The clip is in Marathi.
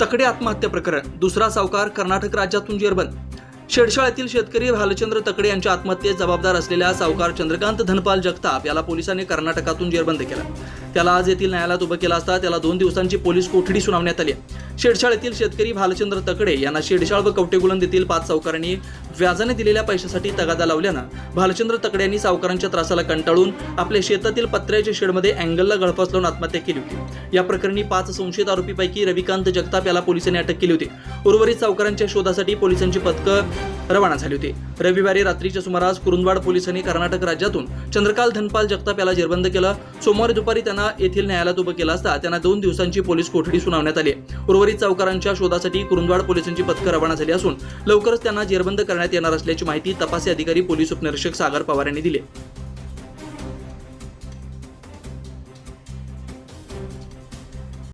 तकडे आत्महत्या प्रकरण. दुसरा सावकार कर्नाटक राज्यातून जेरबंद. शेडशाळेतील शेतकरी भालचंद्र तकडे यांच्या आत्महत्येस जबाबदार असलेल्या सावकार चंद्रकांत धनपाल जगताप याला पोलिसांनी कर्नाटकातून जेरबंद केला. त्याला आज येथील न्यायालयात उभं केलं असता त्याला दोन दिवसांची पोलीस कोठडी सुनावण्यात आली शेडशाळ येथील शेतकरी भालचंद्र तकडे यांना शेडशाळ व कवटेगुलंद येथील पाच सावकारांनी व्याजाने दिलेल्या पैशासाठी तगादा लावल्यानं भालचंद्र तकडे यांनी सावकारांच्या त्रासाला कंटाळून आपल्या शेतातील पत्र्याच्या शेडमध्ये अँगलला गळफास लावून आत्महत्या केली होती. या प्रकरणी पाच संशयित आरोपीपैकी रविकांत जगताप याला पोलिसांनी अटक केली होती. उर्वरित सावकारांच्या शोधासाठी पोलिसांची पथकं रवाना झाली होती. रविवारी रात्रीच्या सुमारास कुरुंदवाड पोलिसांनी कर्नाटक राज्यातून चंद्रकाल धनपाल जगताप याला जेरबंद केलं. सोमवारी दुपारी त्यांना येथील न्यायालयात उभं केलं असता त्यांना दोन दिवसांची पोलीस कोठडी सुनावण्यात आली. उर्वरित चौकारांच्या शोधासाठी कुरुंदवाड पोलिसांची पथकं रवाना झाली असून लवकरच त्यांना जेरबंद करण्यात येणार असल्याची माहिती तपासी अधिकारी पोलीस उपनिरीक्षक सागर पवार यांनी दिली.